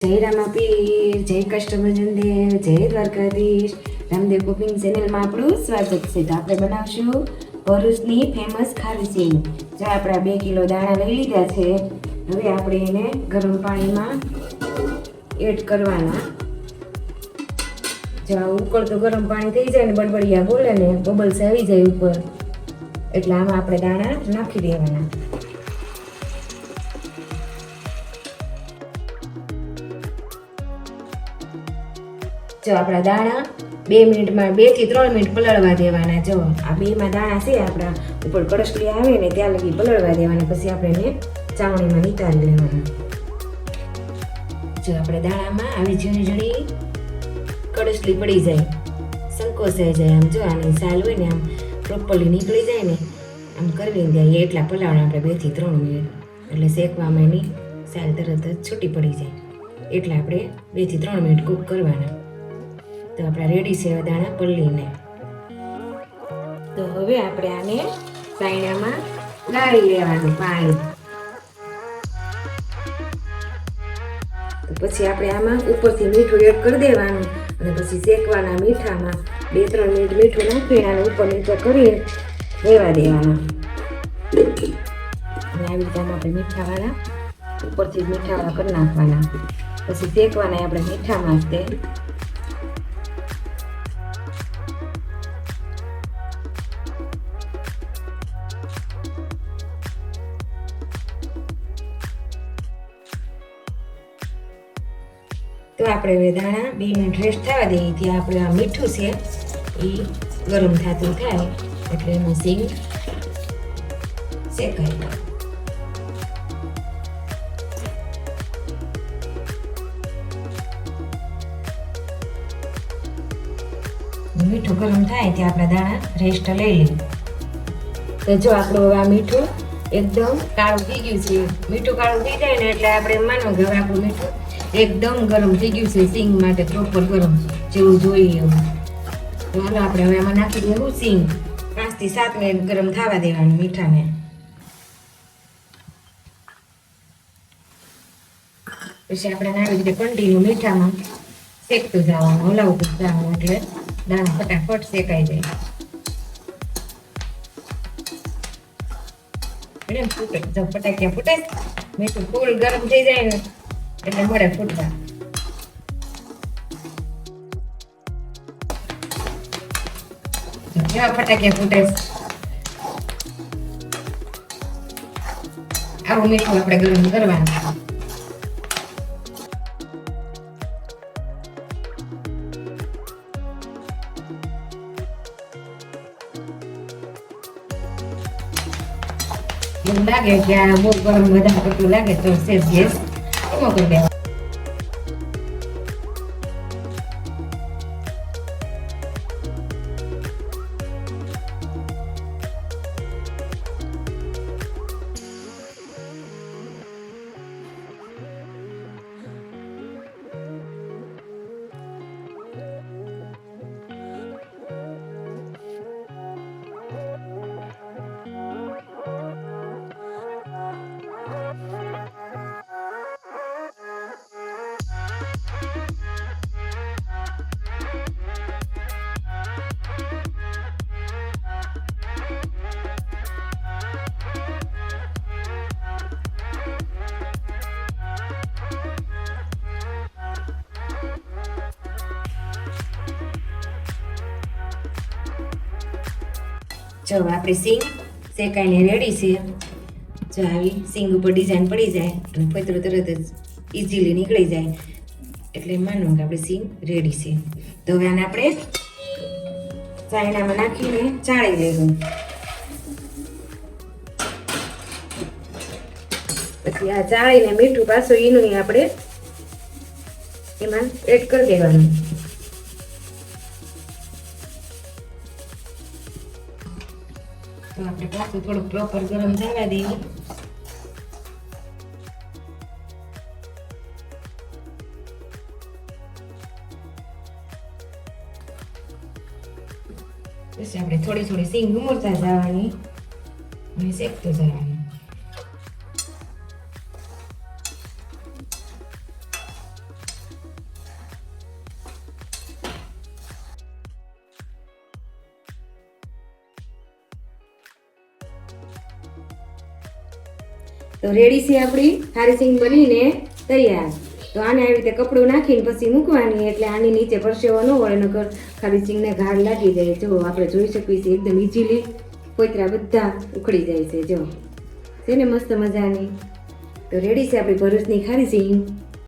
જય રામાપીર, જય કષ્ટભજન દેવ જય દ્વારકાધીશ. રામદેવ કુકિંગ ચેનલમાં આપણું સ્વાગત છે. તો આપણે બનાવશું ભરૂચની ફેમસ ખારસી જો આપણા બે કિલો દાણા લઈ લીધા છે. હવે આપણે એને ગરમ પાણીમાં એડ કરવાના. જો ઉકળતું ગરમ પાણી થઈ જાય ને બડબડિયા બોલે ને બબલ્સ આવી જાય ઉપર. એટલે આમાં આપણે દાણા નાખી દેવાના. જો આપણા દાણા બે મિનિટમાં બેથી ત્રણ મિનિટ પલળવા દેવાના. જો આ બેમાં દાણા છે, આપણા ઉપર કડસલી આવે ને ત્યાં લગી પલળવા દેવાના. પછી આપણે એને ચાવણીમાં નીકાળી લેવાના. જો આપણે દાણામાં આવી ઝીણી ઝીણી કડસલી પડી જાય, સંકોચાઈ જાય. આમ જો આની સાલ હોય ને આમ પ્રોપરલી નીકળી જાય ને, આમ કરવી જાય એટલા પલાવણા આપણે બેથી ત્રણ મિનિટ. એટલે શેકવામાં એની સાલ તરત જ છૂટી પડી જાય. એટલે આપણે બેથી ત્રણ મિનિટ કૂક કરવાના. તો આપણા રેડી છે દાણા પલ્લીને. તો હવે આપણે આને સાયણામાં ગાળી લેવાનું પાણી. પછી આપણે આમાં ઉપરથી મીઠું એડ કરી દેવાનું અને પછી શેકવાના મીઠામાં બે ત્રણ મિનિટ મીઠું નાખીને અને ઉપર નીચે કરી રહેવા દેવાના. અને આવી રીતે આપણે મીઠાવાળા ઉપરથી મીઠાવાળા કરી નાખવાના. પછી શેકવાના આપણે મીઠામાં તે તો આપણે હવે દાણા બે થવા દઈએ. ત્યાં આપણે આ મીઠું છે, એ ગરમ થતું થાય એટલે એમાં સિંગ શેકાય. મીઠું ગરમ થાય ત્યાં આપણે દાણા રેસ્ટ લઈ લઈએ. તો જો આપણું હવે આ મીઠું એકદમ કાળું થઈ ગયું છે. મીઠું કાળું થઈ જાય ને એટલે આપણે માનો કે હવે આપણું મીઠું એકદમ ગરમ થઈ ગયું છે, સિંગ માટે પ્રોપર ગરમ જેવું જોઈએ ચાલો આપણે હવે આમાં નાખી દેવું સિંગ. પાંચથી સાત મિનિટ ગરમ થવા દેવાનું મીઠાને. પછી આપણે આવી રીતે કન્ટિન્યુ મીઠામાં શેકતું જવાનું, હલાવતું જવાનું એટલે દાણા ફટાફટ શેકાઈ જાય. એટલે ફૂટે. ફટાકિયા ફૂટે, મીઠું ફૂલ ગરમ થઈ જાય ને એટલે મળે ફૂટવા જો કેવા ફટાકિયા ફૂટે છે. આવું મીઠું આપણે ગરમ કરવાનું એવું લાગે કે આ બહુ ગરમ વધારે પડતું લાગે તો સેજ ગેસ ધીમો કરી દેવાનો જો આપણી સિંગ શેકાઈને રેડી છે. જો આવી સિંગ ઉપર ડિઝાઇન પડી જાય અને ફોતરું તરત જ ઇઝીલી નીકળી જાય. એટલે માનો કે આપણી સિંગ રેડી છે. તો હવે આને આપણે ચાઇનામાં નાખીને ચાળી લેવું. પછી આ ચાળીને મીઠું પાછું ઈનું આપણે એમાં એડ કરી દેવાનું. તો આપણે પાછું થોડુંક પ્રોપર ગરમ થવા દઈએ. પછી આપણે થોડી થોડી સિંગ ઉમરતા જવાની. અને શેકતું જવાનું. તો રેડી છે આપણી ખારી સિંગ બનીને તૈયાર. તો આને આવી રીતે કપડું નાખીને પછી મૂકવાની, એટલે આની નીચે પરસેવો ન હોય એનો ખારી સિંગને ઘાડ લાગી જાય. જો આપણે જોઈ શકીએ છીએ એકદમ ઇઝીલી કોઈતરા બધા ઉખડી જાય છે, જો. છે ને મસ્ત મજાની? તો રેડી છે આપણી ભરૂચની ખારી સિંગ